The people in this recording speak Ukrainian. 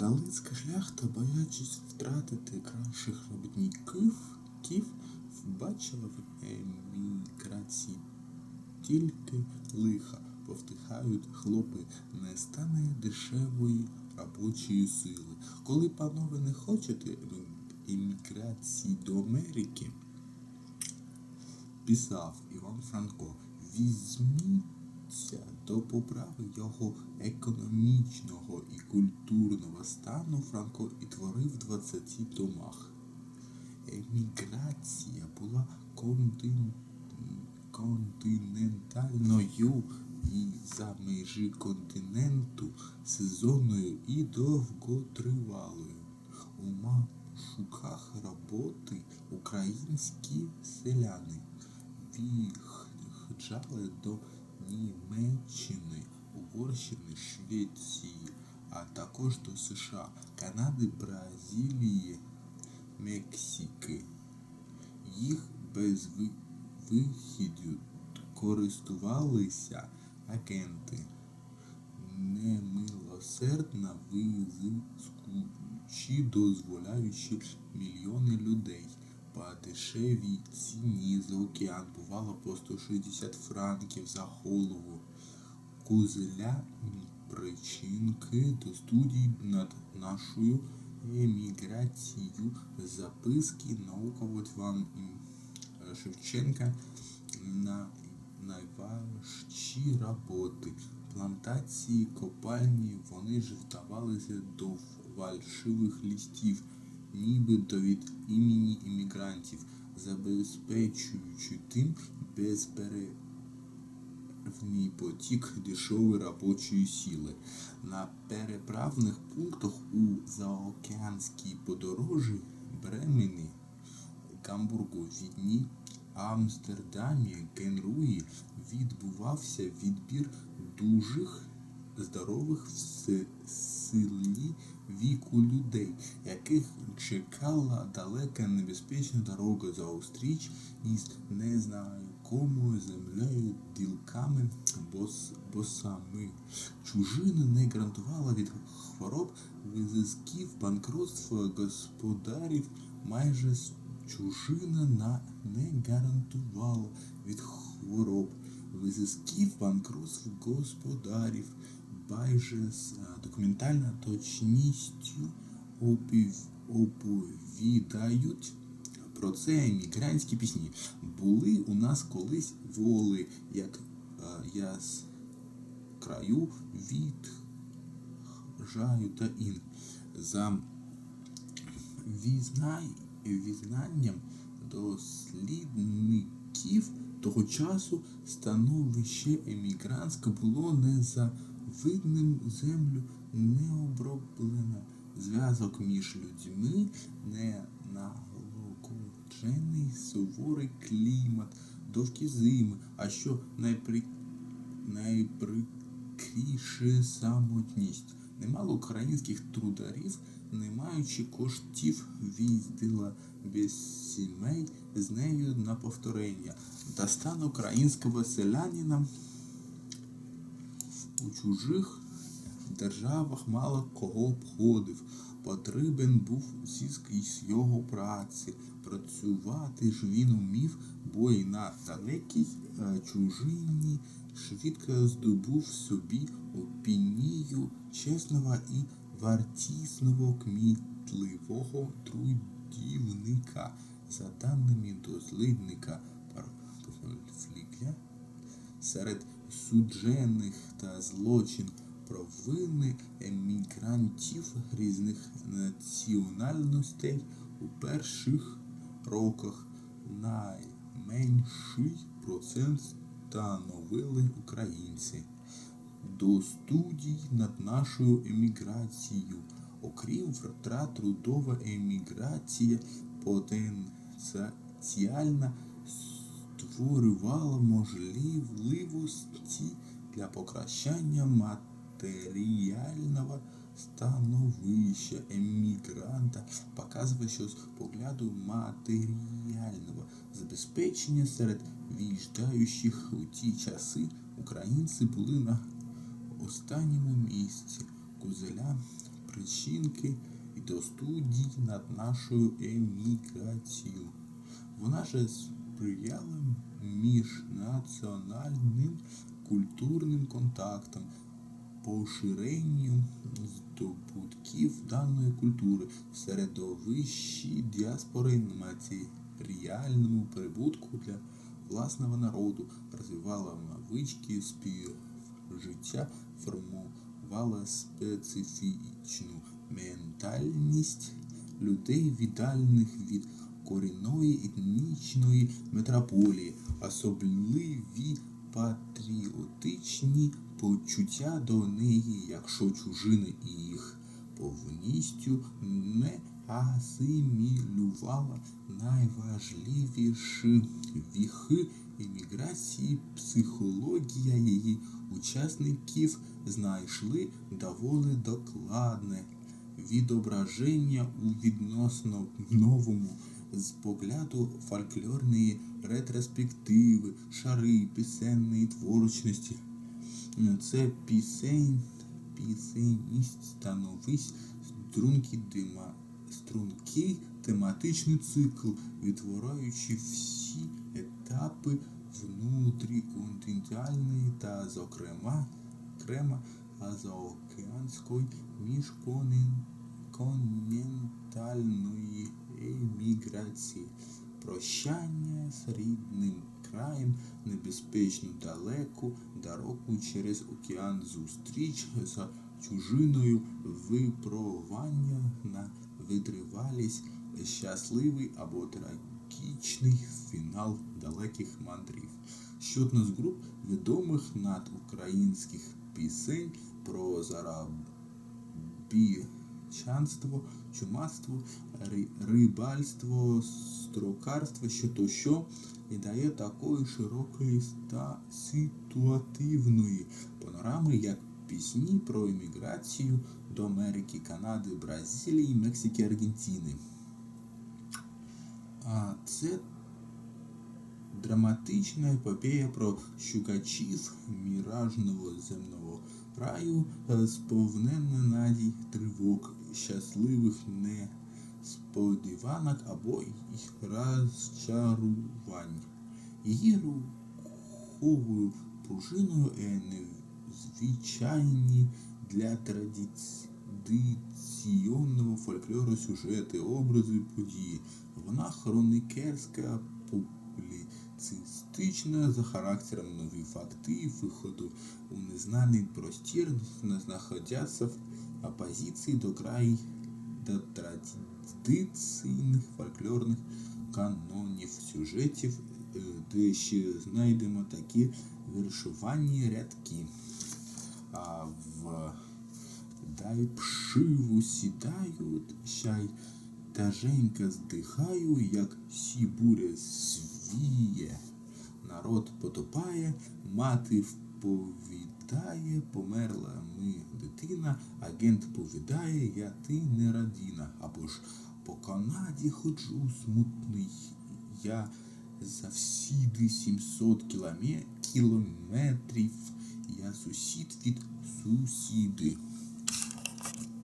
Галицька шляхта, боячись втратити кращих робітників, ків, бачила в еміграції тільки лиха. Повтихають хлопи, не стане дешевої робочої сили. Коли, панове, не хочете еміграції до Америки, писав Іван Франко, візьміться до поправи його економічного і культурного стану Франко і творив в 20 томах. Еміграція була контин... континентальною і за межі континенту сезонною і довготривалою. У машуках роботи українські селяни виїжджали до Німеччини, Угорщини, Швеції, а також до США, Канади, Бразилії, Мексики. Їх без ви- вихідю користувалися агенти, немилосердно визискуючи, дозволяючи мільйони людей дешевій ціні за океан, бувало по 160 франків за голову. Кузеля причинки до студії над нашою еміграцією записки науковець Іван Шевченка на найважчі роботи. Плантації, копальні, вони ж вдавалися до фальшивих листів, нібито від імені іммігрантів, забезпечуючи тим безперервний потік дешевої робочої сили. На переправних пунктах у заокеанській подорожі Бремені, Гамбургу, Відні, Амстердамі, Генруї відбувався відбір дужих, здорових в си- силі віку людей, яких чекала далека небезпечна дорога зустріч із незнайомою землею, ділками, бос, босами. Чужина не гарантувала від хвороб, визисків, банкротства господарів майже чужина на не гарантувала від хвороб, визисків, банкротств господарів, майже з е, документальною точністю оповідають про це емігрантські пісні. Були у нас колись воли, як е, я з краю віджаю та ін. За візнанням дослідників того часу становище емігрантське було незавидним землю не оброблено. Зв'язок між людьми не налагоджений суворий клімат, довгі зими, а що найпри... найприкріше самотність. Немало українських трударів, не маючи коштів, в'їздила без сімей з нею на повторення. Та стан українського селянина у чужих державах мало кого обходив. Потрібен був зіск із його праці. Працювати ж він умів, бо й на далекій е, чужині швидко здобув собі опінію чесного і вартісного кмітливого трудівника. За даними дослідника Парфлігля, серед суджених та злочин провини емігрантів різних національностей у перших роках найменший процент становили українці. До студій над нашою еміграцією, окрім втрат трудова еміграція потенціально створювала можливості для покращання матеріального становища емігранта, показує, що з погляду матеріального забезпечення серед в'їжджаючих у ті часи українці були на останньому місці. кузеля, причинки і до студій над нашою еміграцією. Вона же сприяла міжнаціональним культурним контактам, поширенню здобутків даної культури в середовищі діаспори матеріальному прибутку для власного народу, розвивала навички співжиття, формувала специфічну ментальність людей віддалених від корінної етнічної метрополії, особливі патріотичні почуття до неї, якщо чужини і їх повністю не асимілювала найважливіші віхи еміграції, психологія її учасників знайшли доволі докладне відображення у відносно новому з погляду фольклорної ретроспективи, шари пісенної творчості. Це пісень, пісенність становись струнки дима, стрункий тематичний цикл, відтворюючи всі етапи внутріконтинентальної та, зокрема, окремо азаокеанської міжконтинентальної еміграції. Прощання з рідним краєм, небезпечно далеку дорогу через океан, зустріч з чужиною, випробування на витривалість, щасливий або трагічний фінал далеких мандрів. Щодо з груп відомих надукраїнських пісень про зарабічанство, чумацтво, рибальство, строкарство, що то що, і дає такої широкої та ситуативної панорами, як пісні про еміграцію до Америки, Канади, Бразилії, Мексики, Аргентини. А це драматична епопея про шукачів міражного земного раю, е, сповнена надій, тривог, щасливих несподіванок або їх розчарувань. Її руховою пружиною незвичайні для традиційного фольклору сюжети, образи, події. Вона хроникерська, публіцистична, за характером нові факти, виходу у незнаний простір, знаходяться в опозиції до край до традиційних фольклорних канонів, сюжетів, е, де ще знайдемо такі віршувальні рядки. А в дай пшиву сідають, щай та Женька здихаю, як сібуря свіє. Народ потопає, мати вповідає, померла ми дитина, агент повідає, я ти не радіна. Або ж по Канаді ходжу смутний, я завсіди 700 кілометрів, я сусід від сусіди.